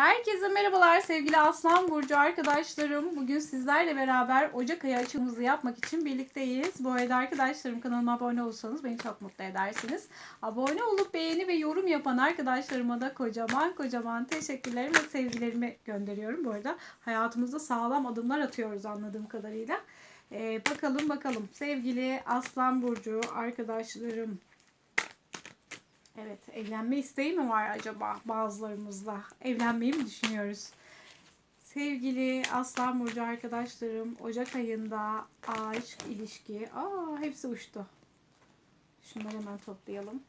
Herkese merhabalar sevgili Aslan Burcu arkadaşlarım. Bugün sizlerle beraber Ocak ayı açılımımızı yapmak için birlikteyiz. Bu arada arkadaşlarım kanalıma abone olursanız beni çok mutlu edersiniz. Abone olup beğeni ve yorum yapan arkadaşlarıma da kocaman kocaman teşekkürlerimi ve sevgilerimi gönderiyorum. Bu arada hayatımızda sağlam adımlar atıyoruz anladığım kadarıyla. Ee, bakalım bakalım sevgili Aslan Burcu arkadaşlarım. Evet, evlenme isteği mi var acaba bazılarımızda? Evlenmeyi mi düşünüyoruz? Sevgili Aslan Burcu arkadaşlarım, Ocak ayında aşk, ilişki, aa hepsi uçtu. Şunları hemen toplayalım.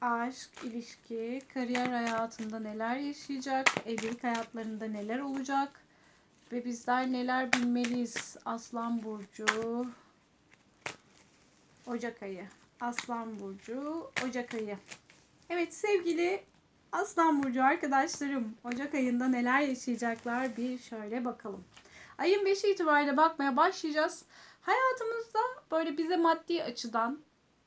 Aşk, ilişki, kariyer hayatında neler yaşayacak, evlilik hayatlarında neler olacak ve bizler neler bilmeliyiz Aslan Burcu. Ocak ayı. Aslan Burcu Ocak ayı. Evet sevgili Aslan Burcu arkadaşlarım Ocak ayında neler yaşayacaklar bir şöyle bakalım. Ayın 5'i itibariyle bakmaya başlayacağız. Hayatımızda böyle bize maddi açıdan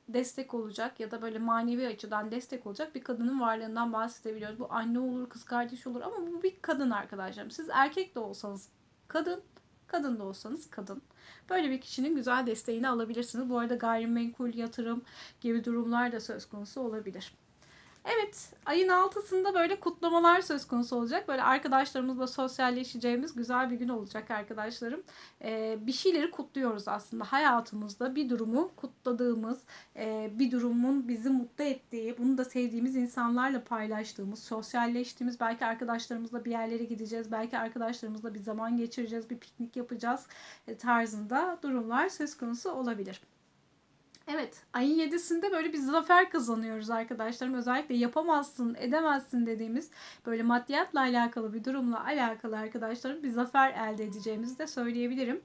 destek olacak ya da böyle manevi açıdan destek olacak bir kadının varlığından bahsedebiliyoruz. Bu anne olur, kız kardeş olur ama bu bir kadın arkadaşlarım. Siz erkek de olsanız kadın, kadın da olsanız kadın. Böyle bir kişinin güzel desteğini alabilirsiniz. Bu arada gayrimenkul, yatırım gibi durumlar da söz konusu olabilir. Evet, ayın altısında böyle kutlamalar söz konusu olacak. Böyle arkadaşlarımızla sosyalleşeceğimiz güzel bir gün olacak arkadaşlarım. Ee, bir şeyleri kutluyoruz aslında hayatımızda. Bir durumu kutladığımız, e, bir durumun bizi mutlu ettiği, bunu da sevdiğimiz insanlarla paylaştığımız, sosyalleştiğimiz, belki arkadaşlarımızla bir yerlere gideceğiz, belki arkadaşlarımızla bir zaman geçireceğiz, bir piknik yapacağız e, tarzında durumlar söz konusu olabilir. Evet, ayın 7'sinde böyle bir zafer kazanıyoruz arkadaşlarım. Özellikle yapamazsın, edemezsin dediğimiz böyle maddiyatla alakalı bir durumla alakalı arkadaşlarım bir zafer elde edeceğimizi de söyleyebilirim.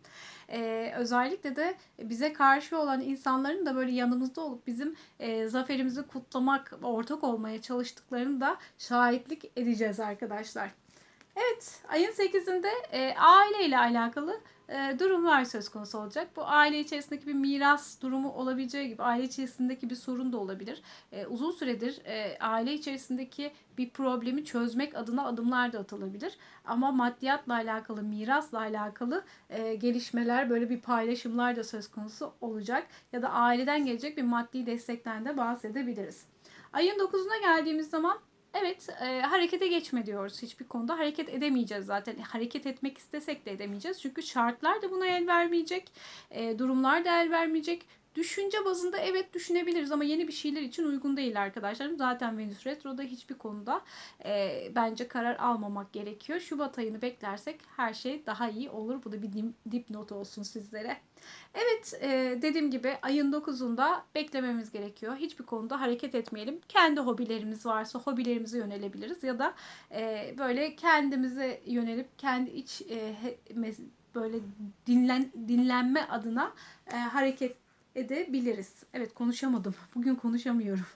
Ee, özellikle de bize karşı olan insanların da böyle yanımızda olup bizim e, zaferimizi kutlamak, ortak olmaya çalıştıklarını da şahitlik edeceğiz arkadaşlar. Evet, ayın 8'inde e, aile ile alakalı durumlar söz konusu olacak. Bu aile içerisindeki bir miras durumu olabileceği gibi aile içerisindeki bir sorun da olabilir. E, uzun süredir e, aile içerisindeki bir problemi çözmek adına adımlar da atılabilir. Ama maddiyatla alakalı, mirasla alakalı e, gelişmeler, böyle bir paylaşımlar da söz konusu olacak. Ya da aileden gelecek bir maddi destekten de bahsedebiliriz. Ayın 9'una geldiğimiz zaman Evet, e, harekete geçme diyoruz. Hiçbir konuda hareket edemeyeceğiz zaten. Hareket etmek istesek de edemeyeceğiz. Çünkü şartlar da buna el vermeyecek. E, durumlar da el vermeyecek. Düşünce bazında evet düşünebiliriz ama yeni bir şeyler için uygun değil arkadaşlarım. Zaten Venüs Retro'da hiçbir konuda e, bence karar almamak gerekiyor. Şubat ayını beklersek her şey daha iyi olur. Bu da bir dipnot olsun sizlere. Evet e, dediğim gibi ayın 9'unda beklememiz gerekiyor. Hiçbir konuda hareket etmeyelim. Kendi hobilerimiz varsa hobilerimize yönelebiliriz. Ya da e, böyle kendimize yönelip kendi iç e, böyle dinlen, dinlenme adına e, hareket edebiliriz. Evet konuşamadım. Bugün konuşamıyorum.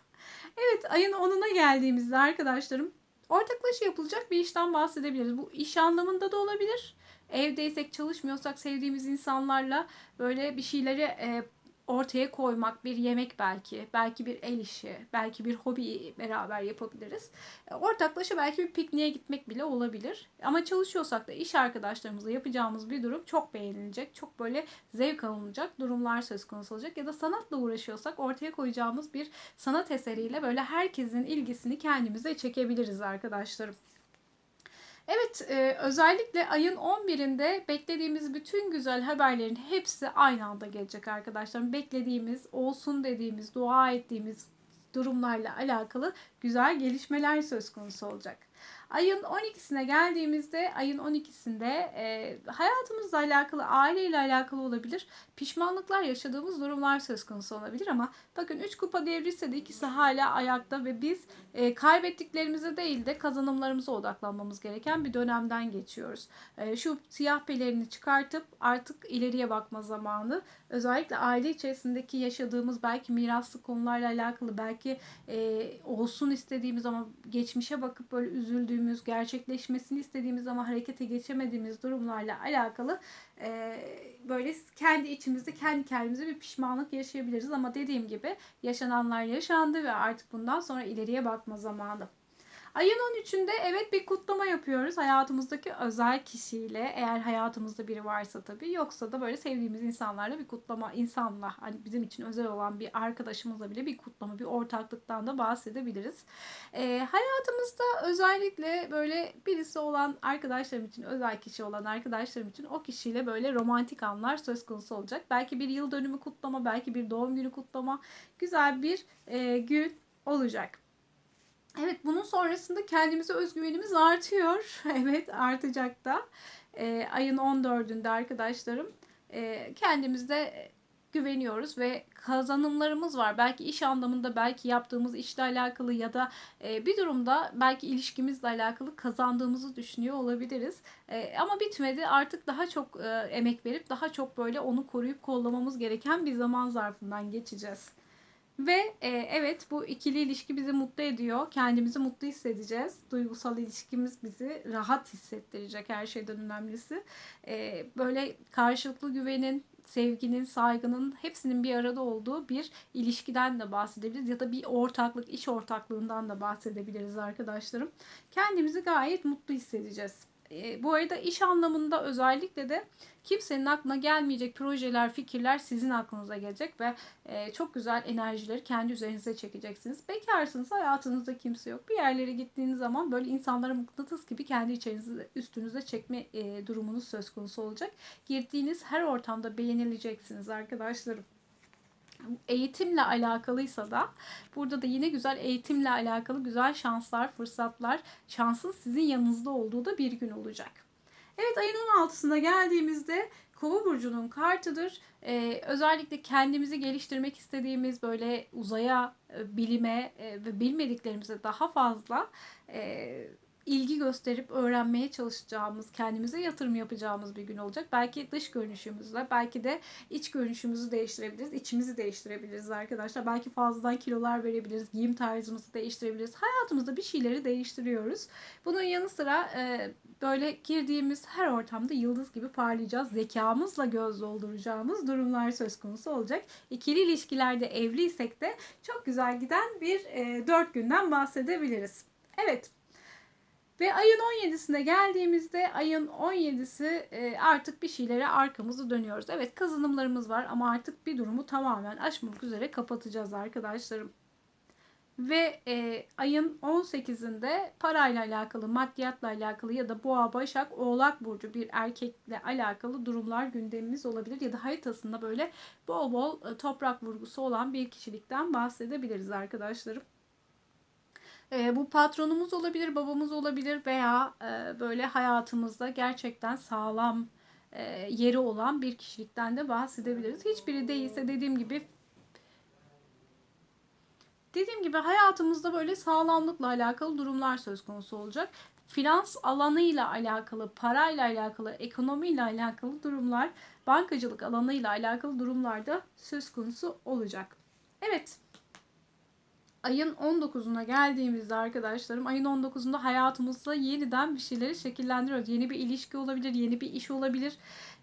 Evet ayın 10'una geldiğimizde arkadaşlarım ortaklaşa yapılacak bir işten bahsedebiliriz. Bu iş anlamında da olabilir. Evdeysek çalışmıyorsak sevdiğimiz insanlarla böyle bir şeyleri e, ortaya koymak, bir yemek belki, belki bir el işi, belki bir hobi beraber yapabiliriz. E, ortaklaşa belki bir pikniğe gitmek bile olabilir. Ama çalışıyorsak da iş arkadaşlarımızla yapacağımız bir durum çok beğenilecek, çok böyle zevk alınacak durumlar söz konusu olacak. Ya da sanatla uğraşıyorsak ortaya koyacağımız bir sanat eseriyle böyle herkesin ilgisini kendimize çekebiliriz arkadaşlarım. Evet e, özellikle ayın 11'inde beklediğimiz bütün güzel haberlerin hepsi aynı anda gelecek arkadaşlar. Beklediğimiz, olsun dediğimiz, dua ettiğimiz durumlarla alakalı güzel gelişmeler söz konusu olacak. Ayın 12'sine geldiğimizde ayın 12'sinde e, hayatımızla alakalı, aileyle alakalı olabilir. Pişmanlıklar yaşadığımız durumlar söz konusu olabilir ama bakın 3 kupa devrilse de ikisi hala ayakta ve biz e, kaybettiklerimize değil de kazanımlarımıza odaklanmamız gereken bir dönemden geçiyoruz. E, şu siyah pelerini çıkartıp artık ileriye bakma zamanı. Özellikle aile içerisindeki yaşadığımız belki miraslı konularla alakalı belki e, olsun istediğimiz ama geçmişe bakıp böyle üzüldüğümüz, gerçekleşmesini istediğimiz ama harekete geçemediğimiz durumlarla alakalı e, böyle kendi içimizde kendi kendimize bir pişmanlık yaşayabiliriz ama dediğim gibi yaşananlar yaşandı ve artık bundan sonra ileriye bakma zamanı. Ayın 13'ünde evet bir kutlama yapıyoruz hayatımızdaki özel kişiyle. Eğer hayatımızda biri varsa tabii. Yoksa da böyle sevdiğimiz insanlarla bir kutlama, insanla hani bizim için özel olan bir arkadaşımızla bile bir kutlama, bir ortaklıktan da bahsedebiliriz. Ee, hayatımızda özellikle böyle birisi olan arkadaşlarım için, özel kişi olan arkadaşlarım için o kişiyle böyle romantik anlar söz konusu olacak. Belki bir yıl dönümü kutlama, belki bir doğum günü kutlama. Güzel bir e, gün olacak. Evet bunun sonrasında kendimize özgüvenimiz artıyor. Evet artacak da. E, ayın 14'ünde arkadaşlarım e, kendimizde güveniyoruz ve kazanımlarımız var. Belki iş anlamında, belki yaptığımız işle alakalı ya da e, bir durumda belki ilişkimizle alakalı kazandığımızı düşünüyor olabiliriz. E, ama bitmedi. Artık daha çok e, emek verip daha çok böyle onu koruyup kollamamız gereken bir zaman zarfından geçeceğiz. Ve e, evet bu ikili ilişki bizi mutlu ediyor. Kendimizi mutlu hissedeceğiz. Duygusal ilişkimiz bizi rahat hissettirecek her şeyden önemlisi. E, böyle karşılıklı güvenin, sevginin, saygının hepsinin bir arada olduğu bir ilişkiden de bahsedebiliriz. Ya da bir ortaklık, iş ortaklığından da bahsedebiliriz arkadaşlarım. Kendimizi gayet mutlu hissedeceğiz. E, bu arada iş anlamında özellikle de kimsenin aklına gelmeyecek projeler, fikirler sizin aklınıza gelecek ve e, çok güzel enerjileri kendi üzerinize çekeceksiniz. Bekarsınız, hayatınızda kimse yok. Bir yerlere gittiğiniz zaman böyle insanları mıknatıs gibi kendi içerinize, üstünüze çekme e, durumunuz söz konusu olacak. Girdiğiniz her ortamda beğenileceksiniz arkadaşlarım eğitimle alakalıysa da burada da yine güzel eğitimle alakalı güzel şanslar, fırsatlar, şansın sizin yanınızda olduğu da bir gün olacak. Evet ayın 16'sına geldiğimizde Kova burcunun kartıdır. Ee, özellikle kendimizi geliştirmek istediğimiz böyle uzaya, e, bilime e, ve bilmediklerimize daha fazla e, ilgi gösterip öğrenmeye çalışacağımız, kendimize yatırım yapacağımız bir gün olacak. Belki dış görünüşümüzle, belki de iç görünüşümüzü değiştirebiliriz, içimizi değiştirebiliriz arkadaşlar. Belki fazladan kilolar verebiliriz, giyim tarzımızı değiştirebiliriz. Hayatımızda bir şeyleri değiştiriyoruz. Bunun yanı sıra e, böyle girdiğimiz her ortamda yıldız gibi parlayacağız. Zekamızla göz dolduracağımız durumlar söz konusu olacak. İkili ilişkilerde evliysek de çok güzel giden bir e, 4 günden bahsedebiliriz. Evet ve ayın 17'sine geldiğimizde ayın 17'si e, artık bir şeylere arkamızı dönüyoruz. Evet kazanımlarımız var ama artık bir durumu tamamen aşmak üzere kapatacağız arkadaşlarım. Ve e, ayın 18'inde parayla alakalı, maddiyatla alakalı ya da boğa, başak, oğlak burcu bir erkekle alakalı durumlar gündemimiz olabilir. Ya da haritasında böyle bol bol e, toprak vurgusu olan bir kişilikten bahsedebiliriz arkadaşlarım. E, bu patronumuz olabilir, babamız olabilir veya e, böyle hayatımızda gerçekten sağlam e, yeri olan bir kişilikten de bahsedebiliriz. Hiçbiri değilse dediğim gibi dediğim gibi hayatımızda böyle sağlamlıkla alakalı durumlar söz konusu olacak. Finans alanıyla alakalı, parayla alakalı, ekonomiyle alakalı durumlar, bankacılık alanıyla alakalı durumlarda söz konusu olacak. Evet, ayın 19'una geldiğimizde arkadaşlarım ayın 19'unda hayatımızda yeniden bir şeyleri şekillendiriyoruz. Yeni bir ilişki olabilir, yeni bir iş olabilir.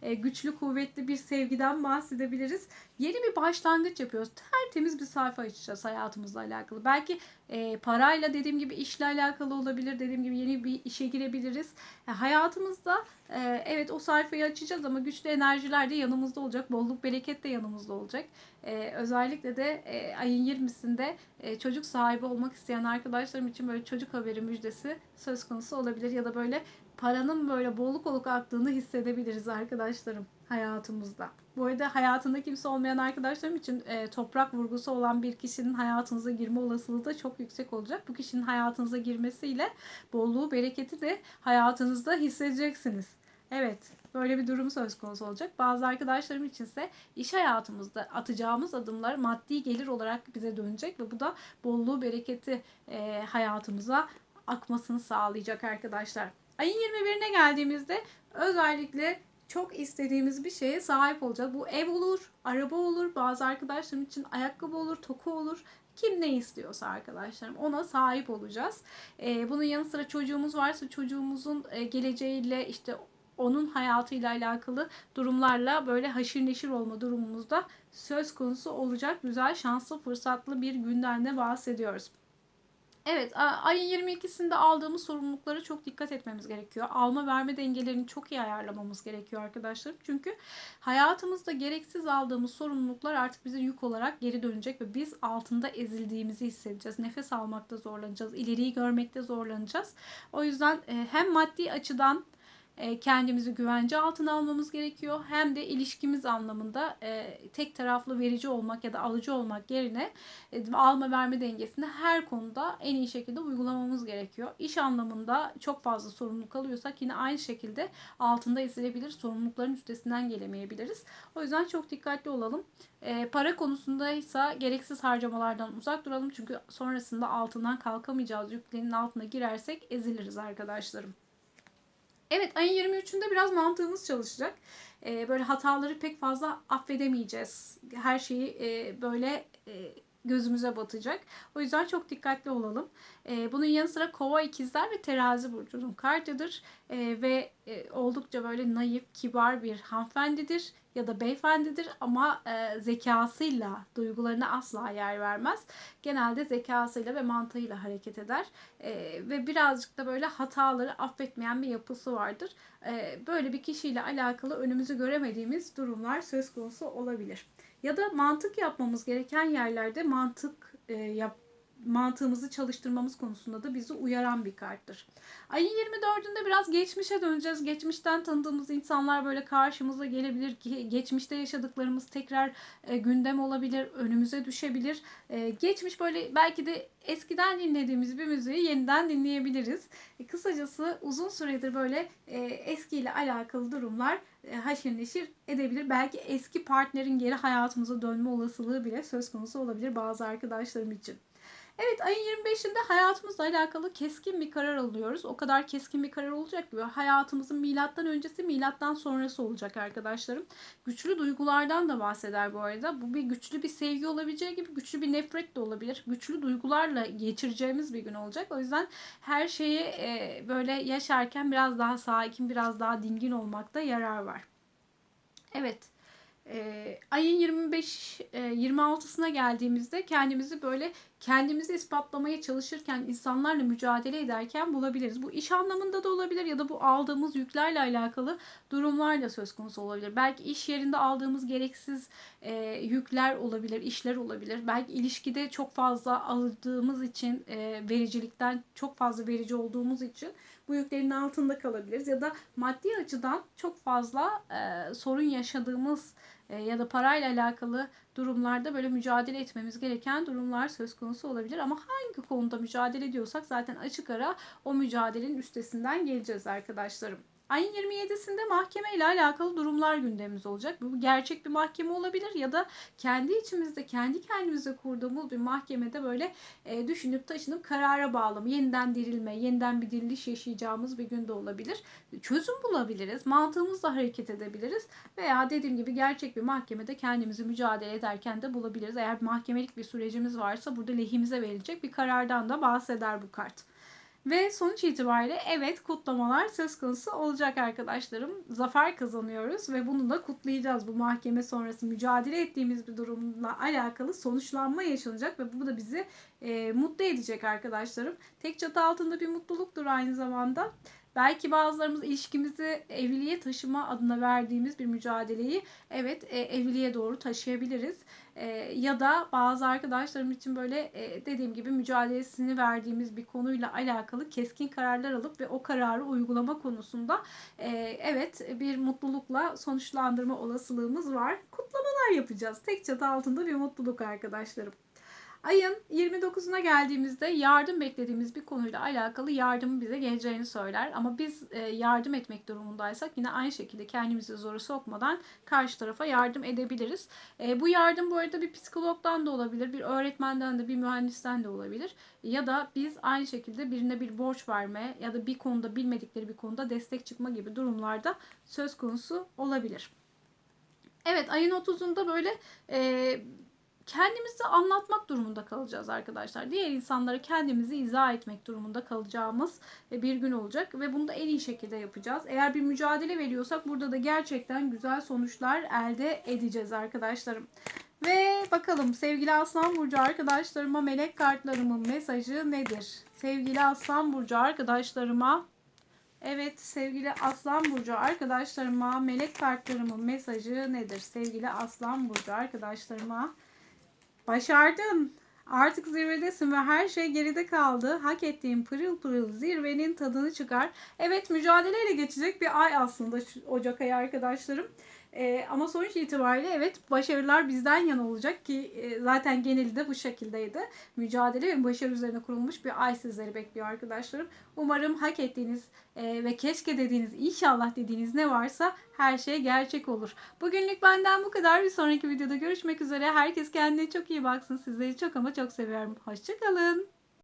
E, güçlü kuvvetli bir sevgiden bahsedebiliriz. Yeni bir başlangıç yapıyoruz. Tertemiz bir sayfa açacağız hayatımızla alakalı. Belki e, parayla dediğim gibi işle alakalı olabilir. Dediğim gibi yeni bir işe girebiliriz. Yani hayatımızda e, evet o sayfayı açacağız ama güçlü enerjiler de yanımızda olacak. Bolluk bereket de yanımızda olacak. E, özellikle de e, ayın 20'sinde e, çocuk sahibi olmak isteyen arkadaşlarım için böyle çocuk haberi müjdesi söz konusu olabilir. Ya da böyle paranın böyle bolluk oluk aktığını hissedebiliriz arkadaşlarım hayatımızda. Bu arada hayatında kimse olmayan arkadaşlarım için e, toprak vurgusu olan bir kişinin hayatınıza girme olasılığı da çok yüksek olacak. Bu kişinin hayatınıza girmesiyle bolluğu, bereketi de hayatınızda hissedeceksiniz. Evet, böyle bir durum söz konusu olacak. Bazı arkadaşlarım içinse iş hayatımızda atacağımız adımlar maddi gelir olarak bize dönecek ve bu da bolluğu, bereketi e, hayatımıza akmasını sağlayacak arkadaşlar. Ayın 21'ine geldiğimizde özellikle çok istediğimiz bir şeye sahip olacağız. Bu ev olur, araba olur, bazı arkadaşlarım için ayakkabı olur, toku olur. Kim ne istiyorsa arkadaşlarım ona sahip olacağız. Ee, bunun yanı sıra çocuğumuz varsa çocuğumuzun e, geleceğiyle işte onun hayatıyla alakalı durumlarla böyle haşir neşir olma durumumuzda söz konusu olacak güzel şanslı fırsatlı bir günden de bahsediyoruz. Evet, ayın 22'sinde aldığımız sorumluluklara çok dikkat etmemiz gerekiyor. Alma verme dengelerini çok iyi ayarlamamız gerekiyor arkadaşlarım. Çünkü hayatımızda gereksiz aldığımız sorumluluklar artık bize yük olarak geri dönecek ve biz altında ezildiğimizi hissedeceğiz. Nefes almakta zorlanacağız, ileriyi görmekte zorlanacağız. O yüzden e, hem maddi açıdan kendimizi güvence altına almamız gerekiyor. Hem de ilişkimiz anlamında e, tek taraflı verici olmak ya da alıcı olmak yerine e, alma verme dengesini her konuda en iyi şekilde uygulamamız gerekiyor. İş anlamında çok fazla sorumluluk alıyorsak yine aynı şekilde altında ezilebilir, sorumlulukların üstesinden gelemeyebiliriz. O yüzden çok dikkatli olalım. E, para konusunda ise gereksiz harcamalardan uzak duralım. Çünkü sonrasında altından kalkamayacağız. Yüklerin altına girersek eziliriz arkadaşlarım. Evet ayın 23'ünde biraz mantığımız çalışacak. Ee, böyle hataları pek fazla affedemeyeceğiz. Her şeyi e, böyle e, gözümüze batacak. O yüzden çok dikkatli olalım. E, bunun yanı sıra kova ikizler ve terazi burcunun kartıdır. E, ve e, oldukça böyle naif, kibar bir hanımefendidir ya da beyefendidir ama e, zekasıyla duygularına asla yer vermez. Genelde zekasıyla ve mantığıyla hareket eder e, ve birazcık da böyle hataları affetmeyen bir yapısı vardır. E, böyle bir kişiyle alakalı önümüzü göremediğimiz durumlar söz konusu olabilir. Ya da mantık yapmamız gereken yerlerde mantık e, yap mantığımızı çalıştırmamız konusunda da bizi uyaran bir karttır. Ayın 24'ünde biraz geçmişe döneceğiz. Geçmişten tanıdığımız insanlar böyle karşımıza gelebilir. Geçmişte yaşadıklarımız tekrar e, gündem olabilir, önümüze düşebilir. E, geçmiş böyle belki de eskiden dinlediğimiz bir müziği yeniden dinleyebiliriz. E, kısacası uzun süredir böyle e, eskiyle alakalı durumlar e, haşir neşir edebilir. Belki eski partnerin geri hayatımıza dönme olasılığı bile söz konusu olabilir bazı arkadaşlarım için. Evet ayın 25'inde hayatımızla alakalı keskin bir karar alıyoruz. O kadar keskin bir karar olacak ki hayatımızın milattan öncesi milattan sonrası olacak arkadaşlarım. Güçlü duygulardan da bahseder bu arada. Bu bir güçlü bir sevgi olabileceği gibi güçlü bir nefret de olabilir. Güçlü duygularla geçireceğimiz bir gün olacak. O yüzden her şeyi e, böyle yaşarken biraz daha sakin, biraz daha dingin olmakta yarar var. Evet. E, ayın 25 e, 26'sına geldiğimizde kendimizi böyle kendimizi ispatlamaya çalışırken insanlarla mücadele ederken bulabiliriz. Bu iş anlamında da olabilir ya da bu aldığımız yüklerle alakalı durumlar da söz konusu olabilir. Belki iş yerinde aldığımız gereksiz e, yükler olabilir, işler olabilir. Belki ilişkide çok fazla aldığımız için e, vericilikten çok fazla verici olduğumuz için bu yüklerin altında kalabiliriz ya da maddi açıdan çok fazla e, sorun yaşadığımız e, ya da parayla alakalı durumlarda böyle mücadele etmemiz gereken durumlar söz konusu olabilir. Ama hangi konuda mücadele ediyorsak zaten açık ara o mücadelenin üstesinden geleceğiz arkadaşlarım. Ayın 27'sinde mahkeme ile alakalı durumlar gündemimiz olacak. Bu gerçek bir mahkeme olabilir ya da kendi içimizde, kendi kendimize kurduğumuz bir mahkemede böyle e, düşünüp taşınıp karara bağlama, yeniden dirilme, yeniden bir diriliş yaşayacağımız bir günde olabilir. Çözüm bulabiliriz, mantığımızla hareket edebiliriz veya dediğim gibi gerçek bir mahkemede kendimizi mücadele ederken de bulabiliriz. Eğer mahkemelik bir sürecimiz varsa burada lehimize verilecek bir karardan da bahseder bu kart. Ve sonuç itibariyle evet kutlamalar söz konusu olacak arkadaşlarım. Zafer kazanıyoruz ve bunu da kutlayacağız. Bu mahkeme sonrası mücadele ettiğimiz bir durumla alakalı sonuçlanma yaşanacak ve bu da bizi e, mutlu edecek arkadaşlarım. Tek çatı altında bir mutluluktur aynı zamanda. Belki bazılarımız ilişkimizi evliliğe taşıma adına verdiğimiz bir mücadeleyi evet e, evliliğe doğru taşıyabiliriz. E, ya da bazı arkadaşlarım için böyle e, dediğim gibi mücadelesini verdiğimiz bir konuyla alakalı keskin kararlar alıp ve o kararı uygulama konusunda e, evet bir mutlulukla sonuçlandırma olasılığımız var. Kutlamalar yapacağız. Tek çatı altında bir mutluluk arkadaşlarım. Ayın 29'una geldiğimizde yardım beklediğimiz bir konuyla alakalı yardımın bize geleceğini söyler. Ama biz e, yardım etmek durumundaysak yine aynı şekilde kendimizi zora sokmadan karşı tarafa yardım edebiliriz. E, bu yardım bu arada bir psikologdan da olabilir, bir öğretmenden de, bir mühendisten de olabilir. Ya da biz aynı şekilde birine bir borç verme ya da bir konuda bilmedikleri bir konuda destek çıkma gibi durumlarda söz konusu olabilir. Evet ayın 30'unda böyle e, kendimizi anlatmak durumunda kalacağız arkadaşlar. Diğer insanlara kendimizi izah etmek durumunda kalacağımız e, bir gün olacak ve bunu da en iyi şekilde yapacağız. Eğer bir mücadele veriyorsak burada da gerçekten güzel sonuçlar elde edeceğiz arkadaşlarım. Ve bakalım sevgili Aslan Burcu arkadaşlarıma melek kartlarımın mesajı nedir? Sevgili Aslan Burcu arkadaşlarıma Evet sevgili Aslan Burcu arkadaşlarıma melek kartlarımın mesajı nedir? Sevgili Aslan Burcu arkadaşlarıma başardın. Artık zirvedesin ve her şey geride kaldı. Hak ettiğin pırıl pırıl zirvenin tadını çıkar. Evet mücadeleyle geçecek bir ay aslında Ocak ayı arkadaşlarım. Ee, ama sonuç itibariyle evet başarılar bizden yana olacak ki e, zaten geneli de bu şekildeydi. Mücadele ve başarı üzerine kurulmuş bir ay sizleri bekliyor arkadaşlarım. Umarım hak ettiğiniz e, ve keşke dediğiniz, inşallah dediğiniz ne varsa her şey gerçek olur. Bugünlük benden bu kadar. Bir sonraki videoda görüşmek üzere. Herkes kendine çok iyi baksın. Sizleri çok ama çok seviyorum. Hoşçakalın.